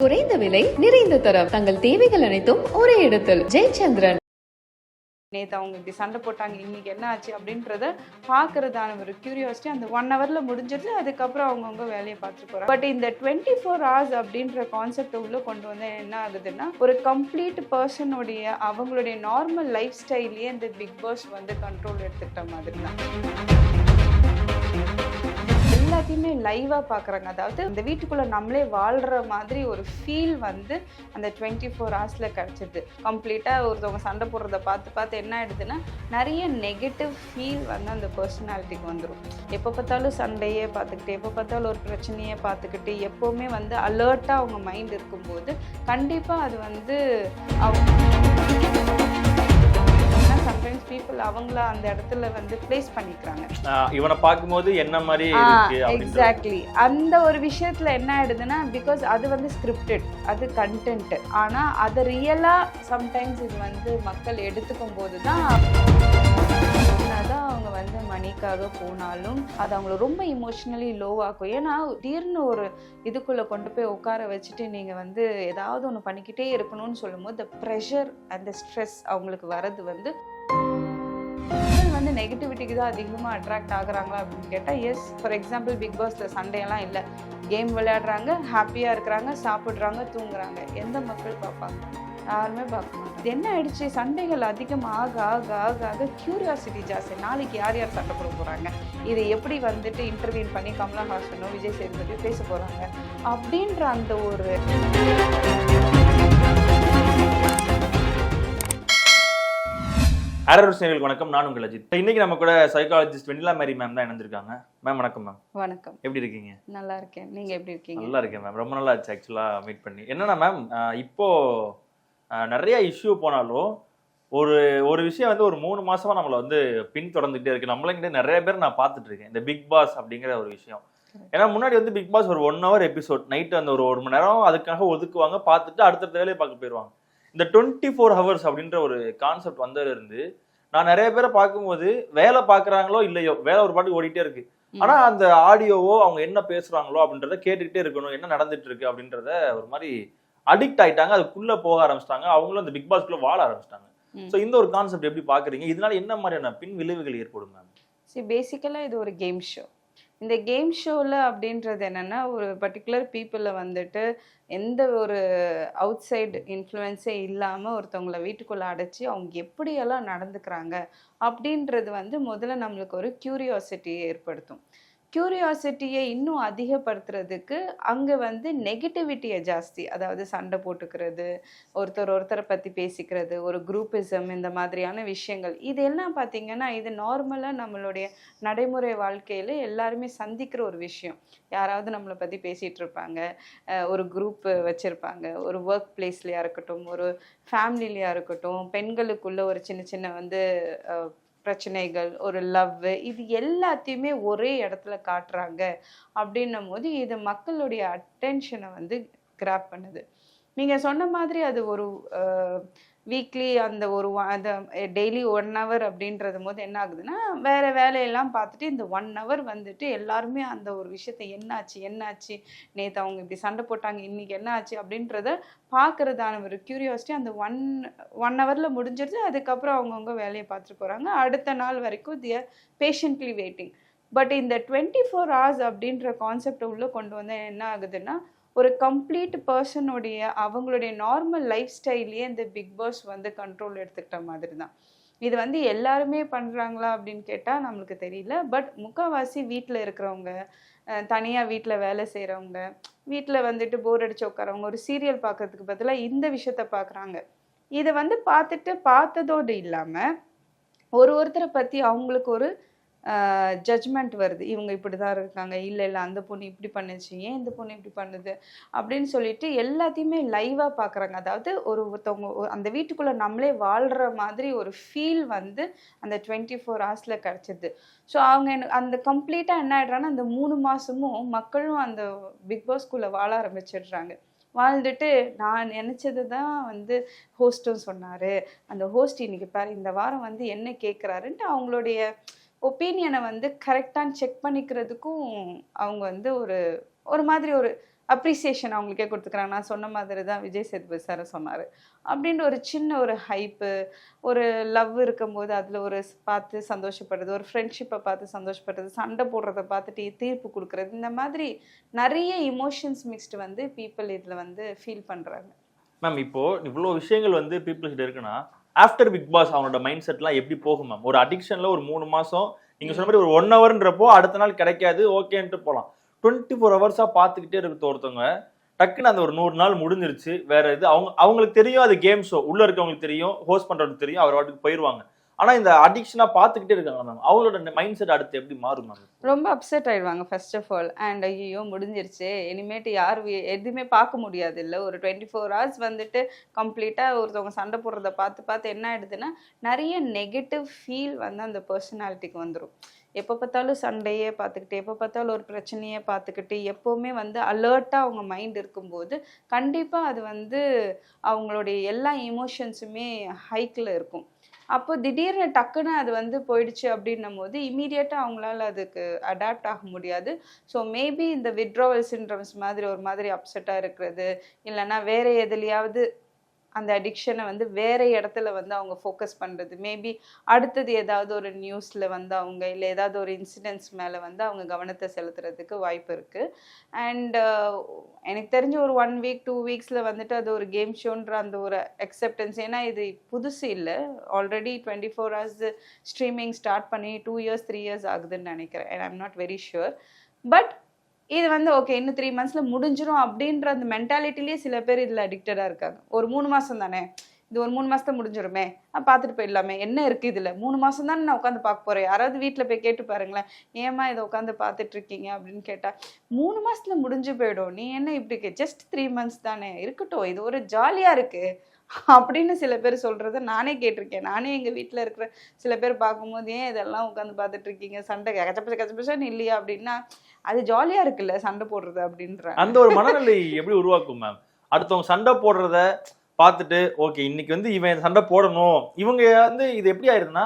குறைந்த விலை நிறைந்த தரம். தங்கள் தேவைகள் அனைத்தும் ஒரே இடத்தில். ஜெயச்சந்திரன். நேற்று அவங்க இப்படி சண்டை போட்டாங்க இன்னைக்கு என்ன ஆச்சு அப்படின்றத பார்க்கறதான ஒரு கியூரியாசிட்டி அந்த ஒன் ஹவரில் முடிஞ்சிருது அதுக்கப்புறம் அவங்கவுங்க வேலையை பார்த்துட்டு போகிறாங்க பட் இந்த டுவெண்ட்டி ஃபோர் ஹவர்ஸ் அப்படின்ற கான்செப்ட் உள்ளே கொண்டு வந்து என்ன ஆகுதுன்னா ஒரு கம்ப்ளீட் பர்சனுடைய அவங்களுடைய நார்மல் லைஃப் ஸ்டைல்லையே இந்த பிக் பாஸ் வந்து கண்ட்ரோல் எடுத்துக்கிட்ட மாதிரி தான் எல்லாத்தையுமே லைவாக பார்க்குறாங்க. அதாவது இந்த வீட்டுக்குள்ளே நம்மளே வாழ்கிற மாதிரி ஒரு ஃபீல் வந்து அந்த டுவெண்ட்டி ஃபோர் ஹவர்ஸில் கிடச்சிது கம்ப்ளீட்டாக ஒருத்தவங்க சண்டை போடுறத பார்த்து பார்த்து என்ன ஆயிடுதுன்னா நிறைய நெகட்டிவ் ஃபீல் வந்து அந்த பர்சனாலிட்டிக்கு வந்துடும் எப்போ பார்த்தாலும் சண்டையே பார்த்துக்கிட்டு எப்போ பார்த்தாலும் ஒரு பிரச்சனையே பார்த்துக்கிட்டு எப்போவுமே வந்து அலர்ட்டாக அவங்க மைண்ட் இருக்கும்போது கண்டிப்பாக அது வந்து அவங்க சம்டைம்ஸ் பீப்புள் அவங்கள அந்த இடத்துல வந்து ப்ளேஸ் பண்ணிக்கிறாங்க. இவனை பார்க்கும்போது என்ன மாதிரி எக்ஸாக்ட்லி அந்த ஒரு விஷயத்துல என்ன ஆயிடுதுன்னா பிகாஸ் அது வந்து ஸ்கிரிப்டட் அது கண்டென்ட் ஆனா அதை ரியலா சம்டைம்ஸ் இது வந்து மக்கள் எடுத்துக்கும் போது தான் தான் அவங்க வந்து மணிக்காக போனாலும் அது அவங்கள ரொம்ப இமோஷ்னலி லோவாக்கும் ஏன்னா திடீர்னு ஒரு இதுக்குள்ள கொண்டு போய் உட்கார வச்சுட்டு நீங்க வந்து ஏதாவது ஒன்று பண்ணிக்கிட்டே இருக்கணும்னு சொல்லும்போது இந்த ப்ரெஷர் அந்த ஸ்ட்ரெஸ் அவங்களுக்கு வரது வந்து வந்து நெகட்டிவிட்டிக்கு தான் அதிகமாக அட்ராக்ட் ஆகுறாங்களா அப்படின்னு கேட்டால் எஸ் ஃபார் எக்ஸாம்பிள் பிக் பாஸில் சண்டையெல்லாம் இல்லை. கேம் விளையாடுறாங்க ஹாப்பியாக இருக்கிறாங்க சாப்பிட்றாங்க தூங்குறாங்க. எந்த மக்கள் பார்ப்பாங்க? யாருமே பார்க்க மாட்டாங்க. என்ன ஆயிடுச்சு? சண்டைகள் அதிகம் ஆக ஆக ஆக ஆக கியூரியாசிட்டி ஜாஸ்தி. நாளைக்கு யார் யார் சண்டை போட போகிறாங்க இதை எப்படி வந்துட்டு இன்டர்வியூ பண்ணி கமலஹாசனோ விஜய் சேதுபதி பேச போகிறாங்க அப்படின்ற அந்த ஒரு அரர் சேனலுக்கு வணக்கம். நான் உங்கள் அஜித். இன்னைக்கு நம்ம கூட சைக்காலஜிஸ்ட் வெண்ணிலா மேரி மேம் தான் இணைஞ்சிருக்காங்க மேம் வணக்கம் மேம் வணக்கம். எப்படி இருக்கீங்க? நல்லா இருக்கேன். நீங்கள் எப்படி இருக்கீங்க? நல்லா இருக்கேன் மேம் ரொம்ப நல்லா ஆச்சு ஆக்சுவலாக மீட் பண்ணி. என்னன்னா மேம் இப்போ நிறைய இஷ்யூ போனாலும் ஒரு ஒரு விஷயம் வந்து ஒரு மூணு மாசமா நம்மளை வந்து பின் தொடர்ந்துகிட்டே இருக்கு நம்மளங்கிட்ட நிறைய பேர் நான் பார்த்துட்டு இருக்கேன். இந்த பிக் பாஸ் அப்படிங்கிற ஒரு விஷயம். ஏன்னா முன்னாடி வந்து பிக் பாஸ் ஒரு ஒன் ஹவர் எபிசோட் நைட் அந்த ஒரு ஒரு மணி நேரம் அதுக்காக ஒதுக்குவாங்க. பார்த்துட்டு அடுத்தடுத்த வேலையை பார்க்க போயிடுவாங்க. இந்த டுவெண்ட்டி ஃபோர் ஹவர்ஸ் அப்படின்ற ஒரு கான்செப்ட் வந்ததுல இருந்து நான் நிறைய பேரை பார்க்கும்போது வேலை பார்க்குறாங்களோ இல்லையோ வேலை ஒரு பாட்டுக்கு ஓடிட்டே இருக்கு. ஆனா அந்த ஆடியோவோ அவங்க என்ன பேசுறாங்களோ அப்படின்றத கேட்டுக்கிட்டே இருக்கணும். என்ன நடந்துட்டு இருக்கு அப்படின்றத ஒரு மாதிரி அடிக்ட் ஆயிட்டாங்க. அதுக்குள்ள போக ஆரம்பிச்சிட்டாங்க. அவங்களும் அந்த பிக் பாஸ்க்குள்ள வாழ ஆரம்பிச்சிட்டாங்க. சோ இந்த ஒரு கான்செப்ட் எப்படி பாக்குறீங்க இதனால என்ன மாதிரியான பின் விளைவுகள் ஏற்படும் மேம் சி பேசிக்கலாக இது ஒரு கேம் ஷோ இந்த கேம் ஷோவில் அப்படின்றது என்னென்னா ஒரு பர்டிகுலர் பீப்புளை வந்துட்டு எந்த ஒரு அவுட் சைடு இன்ஃப்ளூயன்ஸே இல்லாமல் ஒருத்தவங்கள வீட்டுக்குள்ளே அடைச்சி அவங்க எப்படியெல்லாம் நடந்துக்கிறாங்க அப்படின்றது வந்து முதல்ல நம்மளுக்கு ஒரு க்யூரியாசிட்டியை ஏற்படுத்தும். க்யூரியாசிட்டியை இன்னும் அதிகப்படுத்துறதுக்கு அங்கே வந்து நெகட்டிவிட்டியை ஜாஸ்தி. அதாவது சண்டை போட்டுக்கிறது ஒருத்தர் ஒருத்தரை பற்றி பேசிக்கிறது ஒரு குரூப்பிசம் இந்த மாதிரியான விஷயங்கள். இது எல்லாம் பார்த்தீங்கன்னா இது நார்மலாக நம்மளுடைய நடைமுறை வாழ்க்கையில் எல்லாருமே சந்திக்கிற ஒரு விஷயம். யாராவது நம்மளை பற்றி பேசிகிட்டு இருப்பாங்க. ஒரு குரூப் வச்சுருப்பாங்க. ஒரு ஒர்க் பிளேஸ்லையாக இருக்கட்டும் ஒரு ஃபேமிலிலையாக இருக்கட்டும் பெண்களுக்குள்ள ஒரு சின்ன சின்ன வந்து பிரச்சனைகள் ஒரு லவ் இது எல்லாத்தையுமே ஒரே இடத்துல காட்டுறாங்க. அப்படின்னும் போது இது மக்களுடைய அட்டென்ஷனை வந்து கிராப் பண்ணுது. நீங்கள் சொன்ன மாதிரி அது ஒரு வீக்லி அந்த ஒரு அந்த டெய்லி ஒன் ஹவர் அப்படின்றது போது என்ன ஆகுதுன்னா வேறு வேலையெல்லாம் பார்த்துட்டு இந்த ஒன் ஹவர் வந்துட்டு எல்லாருமே அந்த ஒரு விஷயத்த என்னாச்சு என்னாச்சு நேற்று அவங்க இப்படி சண்டை போட்டாங்க இன்றைக்கி என்ன ஆச்சு அப்படின்றத பார்க்குறதான ஒரு க்யூரியாசிட்டி அந்த ஒன் ஒன் ஹவரில் முடிஞ்சிருச்சு அதுக்கப்புறம் அவங்கவுங்க வேலையை பார்த்துட்டு போகிறாங்க அடுத்த நாள் வரைக்கும் தியர் பேஷண்ட்லி வெயிட்டிங் பட் இந்த டுவெண்ட்டி ஃபோர் ஹவர்ஸ் அப்படின்ற கான்செப்டை உள்ளே கொண்டு வந்து என்ன ஆகுதுன்னா ஒரு கம்ப்ளீட் பர்சனுடைய அவங்களுடைய நார்மல் லைஃப் ஸ்டைல்லையே இந்த பிக் பாஸ் வந்து கண்ட்ரோல் எடுத்துக்கிட்ட மாதிரி தான் இது வந்து எல்லாருமே பண்ணுறாங்களா அப்படின்னு கேட்டால் நம்மளுக்கு தெரியல. பட் முக்கால்வாசி வீட்டில் இருக்கிறவங்க தனியாக வீட்டில் வேலை செய்கிறவங்க வீட்டில் வந்துட்டு போர் அடிச்சு உட்காரவங்க ஒரு சீரியல் பார்க்கறதுக்கு பதிலாக இந்த விஷயத்த பார்க்குறாங்க இதை வந்து பார்த்துட்டு பார்த்ததோடு இல்லாமல் ஒரு ஒருத்தரை பற்றி அவங்களுக்கு ஒரு ஜட்ஜ்மெண்ட் வருது. இவங்க இப்படி தான் இருக்காங்க. இல்லை இல்லை அந்த பொண்ணு இப்படி பண்ணுச்சு. ஏன் இந்த பொண்ணு இப்படி பண்ணுது? அப்படின்னு சொல்லிட்டு எல்லாத்தையுமே லைவாக பார்க்குறாங்க அதாவது ஒரு ஒருத்தவங்க அந்த வீட்டுக்குள்ளே நம்மளே வாழ்கிற மாதிரி ஒரு ஃபீல் வந்து அந்த டுவெண்ட்டி ஃபோர் ஹவர்ஸில் கிடச்சிது ஸோ அவங்க எனக்கு அந்த கம்ப்ளீட்டாக என்ன ஆகிடுறாங்கன்னா அந்த மூணு மாதமும் மக்களும் அந்த பிக் பாஸ்குள்ளே வாழ ஆரம்பிச்சிடுறாங்க. வாழ்ந்துட்டு நான் நினச்சது தான் வந்து ஹோஸ்ட்டும் சொன்னார். அந்த ஹோஸ்ட் இன்னைக்கு பாரு இந்த வாரம் வந்து என்ன கேட்குறாருன்ட்டு அவங்களுடைய ஒப்பீனியனை வந்து கரெக்டாக செக் பண்ணிக்கிறதுக்கும் அவங்க வந்து ஒரு ஒரு மாதிரி ஒரு அப்ரிசியேஷன் அவங்களுக்கே கொடுத்துக்கிறாங்க. நான் சொன்ன மாதிரி தான் விஜய் சேதுபதி சார் சொன்னார். அப்படின்ற ஒரு சின்ன ஒரு ஹைப்பு ஒரு லவ் இருக்கும்போது அதில் ஒரு பார்த்து சந்தோஷப்படுறது ஒரு ஃப்ரெண்ட்ஷிப்பை பார்த்து சந்தோஷப்படுறது சண்டை போடுறத பார்த்துட்டு தீர்ப்பு கொடுக்குறது இந்த மாதிரி நிறைய இமோஷன்ஸ் மிக்ஸ்டு வந்து பீப்புள் இதில் வந்து ஃபீல் பண்ணுறாங்க மேம் இப்போது இவ்வளோ விஷயங்கள் வந்து பீப்புள்கிட்ட இருக்குன்னா ஆஃப்டர் பிக் பாஸ் அவனோட மைண்ட் செட்லாம் எப்படி போகும் மேம் ஒரு அடிக்ஷன்ல ஒரு மூணு மாசம் நீங்க சொன்ன மாதிரி ஒரு ஒன் ஹவர்ன்றப்போ அடுத்த நாள் கிடைக்காது ஓகேன்ட்டு போகலாம் டுவெண்ட்டி ஃபோர் ஹவர்ஸா பார்த்துக்கிட்டே இருக்க ஒருத்தவங்க. டக்குன்னு அந்த ஒரு நூறு நாள் முடிஞ்சிருச்சு வேற இது. அவங்க அவங்களுக்கு தெரியும் அது கேம் ஷோ உள்ள இருக்கவங்களுக்கு தெரியும் ஹோஸ்ட் பண்றவங்களுக்கு தெரியும் அவர் வாட்டுக்கு போயிருவாங்க. ஆனா இந்த அடிக்ஷனா பார்த்துக்கிட்டே இருக்காங்க மேம் அவங்களோட மைண்ட் செட் அடுத்து எப்படி மாறும் மேம் ரொம்ப அப்செட் ஆயிடுவாங்க ஃபர்ஸ்ட் ஆஃப் ஆல் அண்ட் ஐயோ முடிஞ்சிருச்சு. இனிமேட்டு யார் எதுவுமே பார்க்க முடியாது இல்லை ஒரு டுவெண்ட்டி ஃபோர் ஹவர்ஸ் வந்துட்டு கம்ப்ளீட்டாக ஒருத்தவங்க சண்டை போடுறத பார்த்து பார்த்து என்ன ஆயிடுதுன்னா நிறைய நெகட்டிவ் ஃபீல் வந்து அந்த பர்சனாலிட்டிக்கு வந்துடும் எப்போ பார்த்தாலும் சண்டையே பார்த்துக்கிட்டு எப்போ பார்த்தாலும் ஒரு பிரச்சனையே பார்த்துக்கிட்டு எப்போவுமே வந்து அலர்ட்டாக அவங்க மைண்ட் இருக்கும்போது கண்டிப்பாக அது வந்து அவங்களுடைய எல்லா எமோஷன்ஸுமே ஹைக்கில் இருக்கும். அப்போ திடீர்னு டக்குன்னு அது வந்து போயிடுச்சு அப்படின்னும் போது இமீடியட்டாக அவங்களால அதுக்கு அடாப்ட் ஆக முடியாது. ஸோ மேபி இந்த விட்ரோவல் சிண்ட்ரம்ஸ் மாதிரி ஒரு மாதிரி அப்செட்டாக இருக்கிறது இல்லைன்னா வேற எதுலையாவது அந்த அடிக்ஷனை வந்து வேற இடத்துல வந்து அவங்க ஃபோக்கஸ் பண்ணுறது மேபி அடுத்தது ஏதாவது ஒரு நியூஸில் வந்து அவங்க இல்லை ஏதாவது ஒரு இன்சிடென்ட்ஸ் மேலே வந்து அவங்க கவனத்தை செலுத்துறதுக்கு வாய்ப்பு இருக்குது அண்டு எனக்கு தெரிஞ்ச ஒரு ஒன் வீக் டூ வீக்ஸில் வந்துட்டு அது ஒரு கேம் ஷோன்ற அந்த ஒரு அக்செப்டன்ஸ் ஏன்னா இது புதுசு இல்லை. Already twenty four hours streaming start பண்ணி டூ இயர்ஸ் த்ரீ இயர்ஸ் ஆகுதுன்னு நினைக்கிறேன். And I'm not very sure but இது வந்து ஓகே இன்னும் த்ரீ மந்த்ஸில் முடிஞ்சிடும் அப்படின்ற அந்த மென்டாலிட்டிலேயே சில பேர் இதில் அடிக்டடாக இருக்காங்க. ஒரு மூணு மாதம் தானே இது ஒரு மூணு மாசத்துல முடிஞ்சிருமே. பார்த்துட்டு போயிடலாமே. என்ன இருக்கு இதுல? மூணு மாசம் தானே நான் உட்காந்து பார்க்க போறேன். யாராவது வீட்டில் போய் கேட்டு பாருங்களேன். ஏம்மா இதை உட்காந்து பார்த்துட்டு இருக்கீங்க அப்படின்னு கேட்டா மூணு மாசத்துல முடிஞ்சு போயிடும். நீ என்ன இப்படி ஜஸ்ட் த்ரீ மந்த்ஸ் தானே. இருக்கட்டும் இது ஒரு ஜாலியா இருக்கு. அப்படின்னு சில பேர் சொல்கிறத நானே கேட்டிருக்கேன். நானே எங்கள் வீட்டில் இருக்கிற சில பேர் பார்க்கும்போது ஏன் இதெல்லாம் உட்காந்து பார்த்துட்டு இருக்கீங்க? சண்டை கச்சப்பச்ச கச்சப்பச்சன்னு இல்லையா? அப்படின்னா அது ஜாலியாக இருக்குல்ல சண்டை போடுறது அப்படின்ற அந்த ஒரு மனநிலை எப்படி உருவாக்கும் மேம் அடுத்தவங்க சண்டை போடுறத பார்த்துட்டு ஓகே இன்னைக்கு வந்து இவன் சண்டை போடணும் இவங்க வந்து இது எப்படி ஆயிருதுன்னா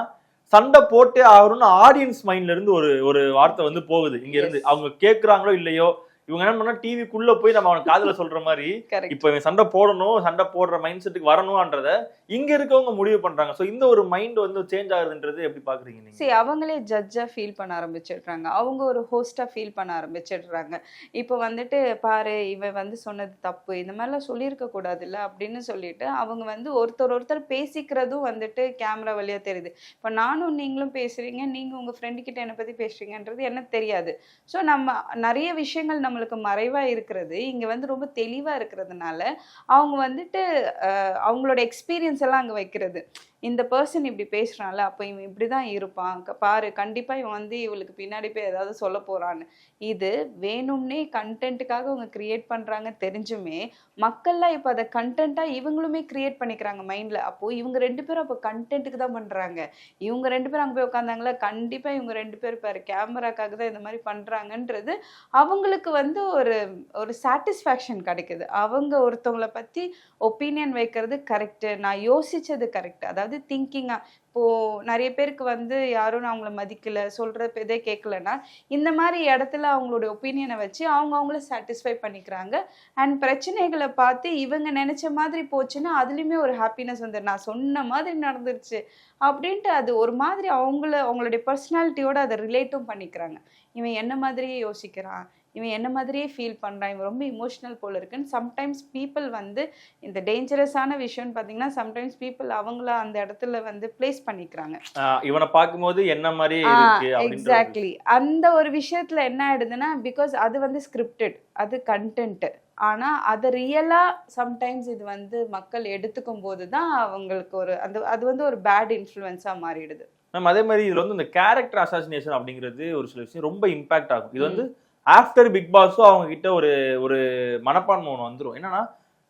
சண்டை போட்டே ஆகணும்னு ஆடியன்ஸ் மைண்ட்ல இருந்து ஒரு ஒரு வார்த்தை வந்து போகுது இங்க இருந்து. அவங்க கேக்குறாங்களோ இல்லையோ இவங்க என்ன பண்ணா டிவிக்குள்ள போய் நம்ம அவன் காதுல சொல்ற மாதிரி இப்போ இவன் சண்டை போடணும் சண்டை போடுற மைண்ட் செட்டுக்கு வரணும்ன்றத இங்க இருக்கவங்க முடிவு பண்றாங்க. சோ இந்த ஒரு மைண்ட் வந்து சேஞ்ச் ஆகுதுன்றது எப்படி பாக்குறீங்க நீங்க? சரி அவங்களே ஜட்ஜாக ஃபீல் பண்ண ஆரம்பிச்சிடுறாங்க. அவங்க ஒரு ஹோஸ்டாக ஃபீல் பண்ண ஆரம்பிச்சிடுறாங்க. இப்போ வந்துட்டு பாரு இவன் வந்து சொன்னது தப்பு. இந்த மாதிரிலாம் சொல்லியிருக்க கூடாதுல்ல? அப்படின்னு சொல்லிட்டு அவங்க வந்து ஒருத்தர் ஒருத்தர் பேசிக்கிறதும் வந்துட்டு கேமரா வழியா தெரியுது. இப்போ நானும் நீங்களும் பேசுறீங்க நீங்க உங்க ஃப்ரெண்டு கிட்ட என்னை பத்தி பேசுறீங்கன்றது எனக்கு தெரியாது. ஸோ நம்ம நிறைய விஷயங்கள் நம்மளுக்கு மறைவா இருக்கிறது இங்க வந்து ரொம்ப தெளிவா இருக்கிறதுனால அவங்க வந்துட்டு அஹ், அவங்களோட எக்ஸ்பீரியன்ஸ் எல்லாம் அங்க வைக்கிறது. இந்த பர்சன் இப்படி பேசுகிறான்ல அப்போ இவன் இப்படி தான் இருப்பான் பாரு கண்டிப்பாக இவன் வந்து இவளுக்கு பின்னாடி போய் ஏதாவது சொல்ல போகிறான்னு இது வேணும்னே கண்டென்ட்டுக்காக அவங்க கிரியேட் பண்ணுறாங்க தெரிஞ்சுமே மக்கள்லாம் இப்போ அதை கண்டென்ட்டாக இவங்களுமே கிரியேட் பண்ணிக்கிறாங்க மைண்டில் அப்போது இவங்க ரெண்டு பேரும் அப்போ கண்டென்ட்டுக்கு தான் பண்ணுறாங்க இவங்க ரெண்டு பேரும் அங்கே போய் உட்காந்தாங்களா கண்டிப்பாக இவங்க ரெண்டு பேர் பாரு கேமராக்காக தான் இந்த மாதிரி பண்ணுறாங்கன்றது அவங்களுக்கு வந்து ஒரு ஒரு சாட்டிஸ்ஃபேக்ஷன் கிடைக்குது. அவங்க ஒருத்தவங்கள பற்றி ஒப்பீனியன் வைக்கிறது கரெக்டு நான் யோசிச்சது கரெக்ட் அதாவது திங்கிங்கா இப்போ நிறைய பேருக்கு வந்து யாரும் நான் அவங்கள மதிக்கல சொல்கிற இதே கேட்கலன்னா இந்த மாதிரி இடத்துல அவங்களோட ஒப்பீனியனை வச்சு அவங்க அவங்கள சாட்டிஸ்ஃபை பண்ணிக்கிறாங்க. அண்ட் பிரச்சனைகளை பார்த்து இவங்க நினச்ச மாதிரி போச்சுன்னா அதுலேயுமே ஒரு ஹாப்பினஸ் வந்து நான் சொன்ன மாதிரி நடந்துருச்சு அப்படின்ட்டு அது ஒரு மாதிரி அவங்கள அவங்களுடைய பர்சனாலிட்டியோட அதை ரிலேட்டும் பண்ணிக்கிறாங்க. இவன் என்ன மாதிரியே யோசிக்கிறான்? இவன் என்ன மாதிரியே ஃபீல் பண்றான். இவன் ரொம்ப இமோஷனல் போல இருக்குன்னு சம்டைம்ஸ் பீப்புள் வந்து இந்த டேஞ்சரஸான விஷயம்னு பார்த்தீங்கன்னா சம்டைம்ஸ் பீப்புள் அவங்கள அந்த இடத்துல வந்து பிளேஸ் பண்ணிக்கிறாங்க. இவனை பார்க்கும்போது என்ன அப்படின்ற எக்ஸாக்ட்லி அந்த ஒரு விஷயத்துல என்ன ஆயிடுதுன்னா பிகாஸ் அது வந்து ஸ்கிரிப்டட் அது கண்டென்ட் ஆனா அதை ரியலா சம்டைம்ஸ் இது வந்து மக்கள் எடுத்துக்கும் போது தான் அவங்களுக்கு ஒரு அந்த அது வந்து ஒரு பேட் இன்ஃப்ளூயன்ஸா மாறிடுது. மேம் அதே மாதிரி இதுல வந்து இந்த கேரக்டர் அசாசினேஷன் அப்படிங்கிறது ஒரு சில விஷயம் ரொம்ப இம்பாக்ட் ஆகும். இது வந்து ஆஃப்டர் பிக் பாஸும் அவங்க கிட்ட ஒரு ஒரு மனப்பான்மை ஒன்று வந்துரும். என்னன்னா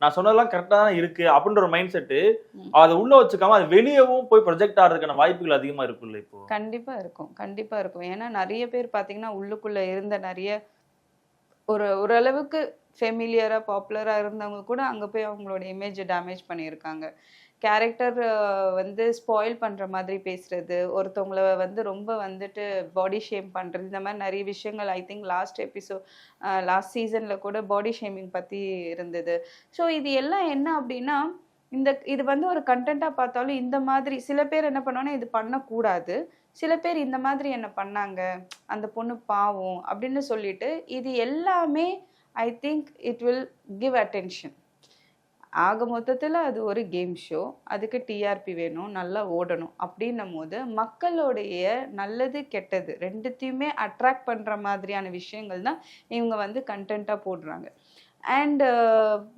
நான் சொன்னதெல்லாம் கரெக்டாக தான் இருக்கு அப்படின்ற ஒரு மைண்ட் செட்டு. அதை உள்ள வச்சுக்காம அது வெளியவும் போய் ப்ரொஜெக்ட் ஆகிறதுக்கான வாய்ப்புகள் அதிகமா இருக்குல்ல இப்போ? கண்டிப்பா இருக்கும். கண்டிப்பா இருக்கும். ஏன்னா நிறைய பேர் பாத்தீங்கன்னா உள்ளுக்குள்ள இருந்த நிறைய ஒரு ஓரளவுக்கு ஃபெமிலியராக பாப்புலராக இருந்தவங்க கூட அங்கே போய் அவங்களோட இமேஜை டேமேஜ் பண்ணியிருக்காங்க. கேரக்டர் வந்து ஸ்பாயில் பண்ணுற மாதிரி பேசுகிறது ஒருத்தவங்கள வந்து ரொம்ப வந்துட்டு பாடி ஷேம் பண்ணுறது இந்த மாதிரி நிறைய விஷயங்கள் I think last episode last சீசனில் கூட பாடி ஷேமிங் பற்றி இருந்தது. ஸோ இது எல்லாம் என்ன அப்படின்னா இந்த இது வந்து ஒரு கண்டென்ட்டாக பார்த்தாலும் இந்த மாதிரி சில பேர் என்ன பண்ணோன்னா இது பண்ணக்கூடாது. சில பேர் இந்த மாதிரி என்ன பண்ணாங்க அந்த பொண்ணு பாவம் அப்படின்னு சொல்லிட்டு இது எல்லாமே I think it will give attention ஆக மொத்தத்தில் அது ஒரு கேம் ஷோ அதுக்கு டிஆர்பி வேணும் நல்லா ஓடணும் அப்படின்னும் போது மக்களுடைய நல்லது கெட்டது ரெண்டுத்தையுமே அட்ராக்ட் பண்ணுற மாதிரியான விஷயங்கள் தான் இவங்க வந்து கண்டென்ட்டாக போடுறாங்க. And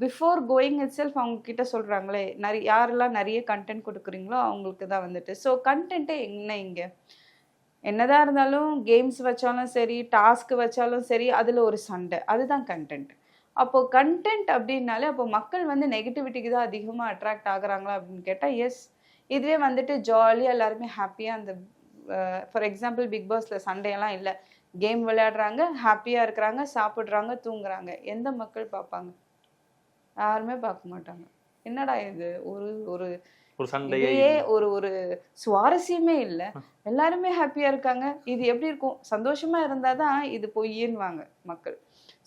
before going itself அவங்க கிட்ட சொல்கிறாங்களே நிறைய யாரெல்லாம் நிறைய கண்டென்ட் கொடுக்குறீங்களோ அவங்களுக்கு தான் வந்துட்டு. ஸோ கண்டென்ட்டே என்ன இங்கே? என்னதான் இருந்தாலும் கேம்ஸ் வச்சாலும் சரி டாஸ்க் வச்சாலும் சரி அதில் ஒரு சண்டை. அதுதான் கண்டென்ட் அப்போ கண்டென்ட் அப்படின்னாலே அப்போ மக்கள் வந்து நெகட்டிவிட்டிக்கு தான் அதிகமாக அட்ராக்ட் ஆகுறாங்களா அப்படின்னு கேட்டால் எஸ் இதுவே வந்துட்டு ஜாலியாக எல்லாருமே ஹாப்பியாக அந்த ஃபார் எக்ஸாம்பிள் பிக் பாஸில் சண்டையெல்லாம் இல்லை. கேம் விளையாடுறாங்க ஹாப்பியாக இருக்கிறாங்க சாப்பிட்றாங்க தூங்குறாங்க. எந்த மக்கள் பார்ப்பாங்க? யாருமே பார்க்க மாட்டாங்க. என்னடா இது? ஒரு ஒரு ஒரு சண்டையே ஒரு ஒரு சுவாரஸ்யமே இல்லை. எல்லாருமே ஹாப்பியா இருக்காங்க. இது எப்படி இருக்கும்? சந்தோஷமா இருந்தாதான் இது பொய்யின்வாங்க மக்கள்.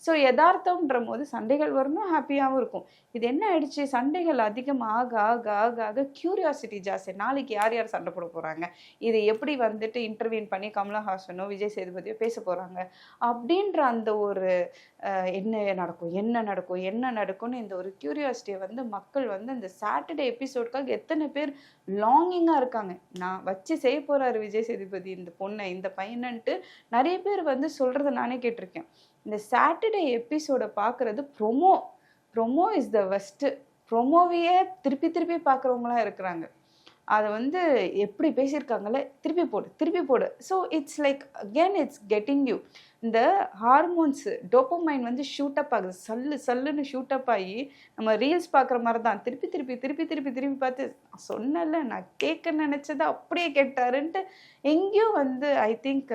ஸோ யதார்த்தம்ன்ற போது சண்டைகள் வரணும் ஹாப்பியாகவும் இருக்கும். இது என்ன ஆயிடுச்சு? சண்டைகள் அதிகம் ஆக ஆக ஆக ஆக கியூரியாசிட்டி ஜாஸ்தி. நாளைக்கு யார் யார் சண்டை போட போகிறாங்க இது எப்படி வந்துட்டு இன்டர்வியூன் பண்ணி கமலஹாசனோ விஜய் சேதுபதியோ பேச போகிறாங்க அப்படின்ற அந்த ஒரு என்ன நடக்கும்? என்ன நடக்கும்? என்ன நடக்கும்னு இந்த ஒரு கியூரியாசிட்டியை வந்து மக்கள் வந்து இந்த சாட்டர்டே எபிசோட்காக எத்தனை பேர் லாங்கிங்காக இருக்காங்க. நான் வச்சு செய்ய போகிறாரு விஜய் சேதுபதி இந்த பொண்ணை இந்த பையனன்ட்டு நிறைய பேர் வந்து சொல்கிறத நானே கேட்டிருக்கேன். இந்த சாட்டர்டே எபிசோடை பார்க்குறது promo promo is the best ப்ரொமோவையே திருப்பி திருப்பி பார்க்குறவங்களாம் இருக்கிறாங்க. அதை வந்து எப்படி பேசியிருக்காங்களே திருப்பி போடு திருப்பி போடு. So it's like again it's getting you இந்த ஹார்மோன்ஸ் டோப்போமைன் வந்து ஷூட் அப் ஆகுது. சல்லு சல்லுன்னு ஷூட் அப் ஆகி நம்ம ரீல்ஸ் பார்க்குற மாதிரி தான். திருப்பி திருப்பி திருப்பி திருப்பி திருப்பி பார்த்து நான் சொன்னல நான் கேட்க நினச்சதை அப்படியே கேட்டாருன்ட்டு எங்கேயும் வந்து ஐ திங்க்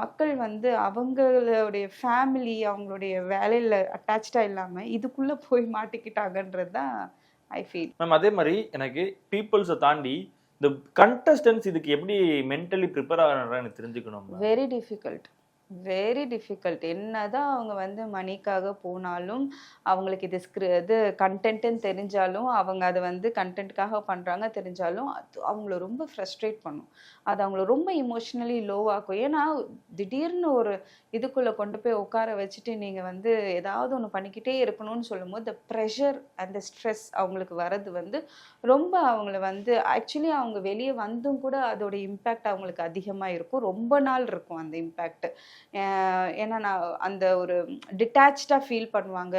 மக்கள் வந்து அவங்களுடைய ஃபேமிலி அவங்களுடைய வேலையில் அட்டாச்சாக இல்லாமல் இதுக்குள்ளே போய் மாட்டிக்கிட்டாங்கன்றது தான் ஐ ஃபீல் மேம் அதே மாதிரி எனக்கு பீப்புள்ஸை தாண்டி இந்த கண்டஸ்டன்ஸ் இதுக்கு எப்படி மென்டலி ப்ரிப்பேர் எனக்கு தெரிஞ்சுக்கணும். வெரி டிஃபிகல்ட் வெரி டிஃபிகல்ட் என்னதான் அவங்க வந்து மணிக்காக போனாலும் அவங்களுக்கு இது ஸ்கிரி இது கண்டென்ட்டுன்னு தெரிஞ்சாலும் அவங்க அதை வந்து கண்டென்ட்காக பண்ணுறாங்க தெரிஞ்சாலும் அது அவங்கள ரொம்ப ஃப்ரஸ்ட்ரேட் பண்ணும். அது அவங்கள ரொம்ப இமோஷ்னலி லோவாக்கும் ஏன்னா திடீர்னு ஒரு இதுக்குள்ளே கொண்டு போய் உட்கார வச்சுட்டு நீங்கள் வந்து ஏதாவது ஒன்று பண்ணிக்கிட்டே இருக்கணும்னு சொல்லும்போது த ப்ரெஷர் அந்த ஸ்ட்ரெஸ் அவங்களுக்கு வர்றது வந்து ரொம்ப அவங்கள வந்து ஆக்சுவலி அவங்க வெளியே வந்தும் கூட அதோட இம்பேக்ட் அவங்களுக்கு அதிகமாக இருக்கும் ரொம்ப நாள் இருக்கும் அந்த இம்பேக்ட் ஏன்னா நான் அந்த ஒரு டிட்டாச்சாக ஃபீல் பண்ணுவாங்க.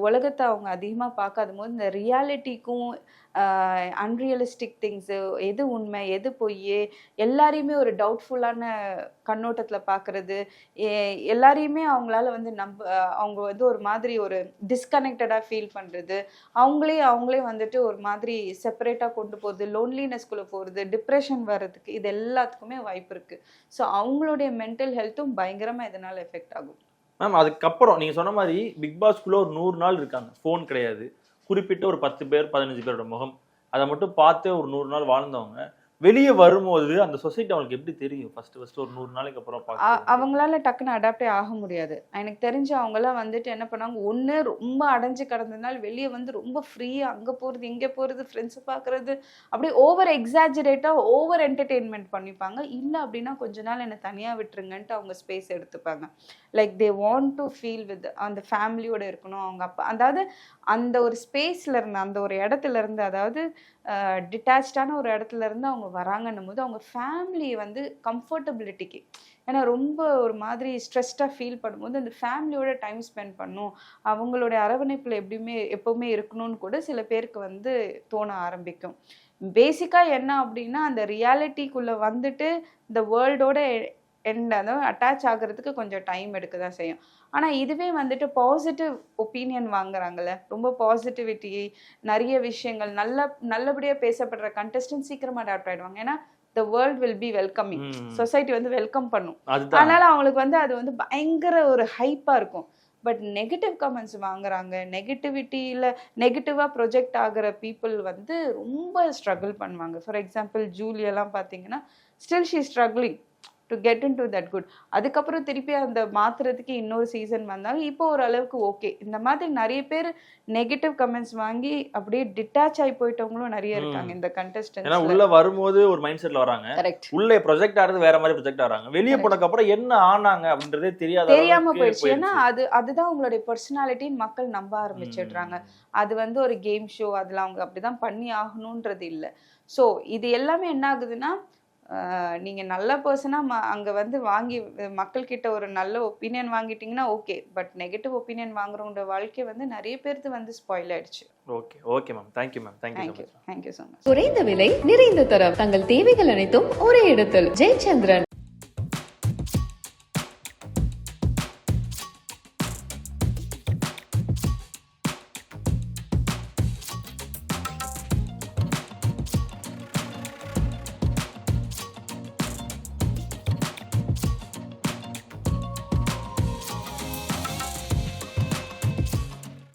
உலகத்தை அவங்க அதிகமாக பார்க்காத போது இந்த ரியாலிட்டிக்கும் அன்ரியலிஸ்டிக் திங்ஸு எது உண்மை எது பொய் எல்லாரையுமே ஒரு டவுட்ஃபுல்லான கண்ணோட்டத்தில் பார்க்குறது எல்லாரையுமே அவங்களால வந்து நம்ப அவங்க வந்து ஒரு மாதிரி ஒரு டிஸ்கனெக்டடாக ஃபீல் பண்ணுறது அவங்களே அவங்களே வந்துட்டு ஒரு மாதிரி செப்பரேட்டாக கொண்டு போகிறது லோன்லினஸ்குள்ளே போகிறது டிப்ரெஷன் வர்றதுக்கு இது எல்லாத்துக்குமே வாய்ப்பு இருக்குது ஸோ அவங்களுடைய மென்டல் ஹெல்த்தும் பயங்கரமாக இதனால் எஃபெக்ட் ஆகும். மேம் அதுக்கப்புறம் நீங்க சொன்ன மாதிரி பிக் பாஸ்க்குள்ள ஒரு நூறு நாள் இருக்காங்க. ஃபோன் கிடையாது. குறிப்பிட்ட ஒரு பத்து பேர் பதினஞ்சு பேரோட முகம். அதை மட்டும் பார்த்து ஒரு நூறு நாள் வாழ்ந்தவங்க. வெளியே வரும்போது அந்த சொசைட்டி அவங்களுக்கு எப்படி தெரியும்? ஃபர்ஸ்ட் ஃபர்ஸ்ட் ஒரு நூறு நாளைக்கு அப்புறம் அவங்களால டக்குன்னு அடாப்டே ஆக முடியாது. எனக்கு தெரிஞ்சு அவங்களாம் வந்துட்டு என்ன பண்ணாங்க ஒன்று ரொம்ப அடைஞ்சு கிடந்ததுனால வெளியே வந்து ரொம்ப ஃப்ரீயாக அங்கே போகிறது இங்கே போகிறது ஃப்ரெண்ட்ஸை பார்க்குறது. அப்படியே ஓவர் எக்ஸாஜரேட்டாக ஓவர் என்டர்டெயின்மெண்ட் பண்ணிப்பாங்க. இல்லை அப்படின்னா கொஞ்ச நாள் என்னை தனியாக விட்டுருங்கன்ட்டு அவங்க ஸ்பேஸ் எடுத்துப்பாங்க. Like they want to feel with அந்த ஃபேமிலியோடு இருக்கணும். அவங்க அப்பா அதாவது அந்த ஒரு ஸ்பேஸில் இருந்து அந்த ஒரு இடத்துல இருந்து அதாவது டிட்டாச்சான ஒரு இடத்துல இருந்து அவங்க வராங்கன்னும் போது அவங்க ஃபேமிலி வந்து கம்ஃபர்டபிலிட்டிக்கு ஏன்னா ரொம்ப ஒரு மாதிரி ஸ்ட்ரெஸ்டாக ஃபீல் பண்ணும்போது அந்த ஃபேமிலியோட டைம் ஸ்பெண்ட் பண்ணும். அவங்களுடைய அரவணைப்பில் எப்படியுமே எப்போவுமே இருக்கணும்னு கூட சில பேருக்கு வந்து தோண ஆரம்பிக்கும். பேசிக்காக என்ன அப்படின்னா அந்த ரியாலிட்டிக்குள்ளே வந்துட்டு இந்த வேர்ல்டோட எண்ட் அதாவது அட்டாச் ஆகுறதுக்கு கொஞ்சம் டைம் எடுக்க தான் செய்யும். ஆனால் இதுவே வந்துட்டு பாசிட்டிவ் ஒப்பீனியன் வாங்குறாங்கல்ல? ரொம்ப பாசிட்டிவிட்டி நிறைய விஷயங்கள் நல்ல நல்லபடியாக பேசப்படுற கண்டஸ்டன்ட் சீக்கிரமாக அடாப்ட் ஆயிடுவாங்க. ஏன்னா the world will be welcoming. Society வந்து வெல்கம் பண்ணும். அதனால அவங்களுக்கு வந்து அது வந்து பயங்கர ஒரு ஹைப்பா இருக்கும். பட் நெகட்டிவ் கமெண்ட்ஸ் வாங்குறாங்க. நெகட்டிவிட்டியில் நெகட்டிவாக ப்ரொஜெக்ட் ஆகிற பீப்புள் வந்து ரொம்ப ஸ்ட்ரகிள் பண்ணுவாங்க. ஃபார் எக்ஸாம்பிள் ஜூலியெல்லாம் பார்த்தீங்கன்னா still she struggling to get into that good அதுக்கப்புறம் திருப்பி அந்த மாத்துறதுக்கு இன்னொரு சீசன் வந்தாங்க. இப்போ ஓரளவுக்கு ஓகே இந்த மாதிரி நிறைய பேர் நெகட்டிவ் கமெண்ட்ஸ் வாங்கி அப்படியே டிட்டாச் ஆகி போயிட்டவங்களும் நிறைய இருக்காங்க இந்த ஏன்னா கண்டஸ்டன்ஸ் உள்ள வரும்போது ஒரு மைண்ட் செட்ல வராங்க. கரெக்ட் உள்ளே ப்ரொஜெக்ட் ஆறது வேற மாதிரி ப்ரொஜெக்ட் ஆறாங்க வெளியே போனதுக்கு அப்புறம் என்ன ஆனாங்க அப்படின்றதே தெரியாத தெரியாம போயிடுச்சு. ஏன்னா அது அதுதான் உங்களுடைய பர்சனாலிட்டின்னு மக்கள் நம்ப ஆரம்பிச்சிடுறாங்க. அது வந்து ஒரு கேம் ஷோ அதில் அவங்க அப்படிதான் பண்ணி ஆகணுன்றது இல்லை. ஸோ இது எல்லாமே என்ன ஆகுதுன்னா ஆஹ் நீங்க நல்ல பர்சனா அங்க வந்து வாங்கி மக்கள் கிட்ட ஒரு நல்ல ஒப்பீனியன் வாங்கிட்டீங்கன்னா ஓகே பட் நெகட்டிவ் ஒப்பீனியன் வாங்குறவங்க வாழ்க்கை வந்து நிறைய பேருக்கு வந்து ஸ்பாயில் ஆயிடுச்சு. Okay okay ma'am thank you ma'am thank you thank you so much குறைந்த விலை நிறைந்த தரம். தங்கள் தேவைகள் அனைத்தும் ஒரே இடத்தில். ஜெயச்சந்திரன்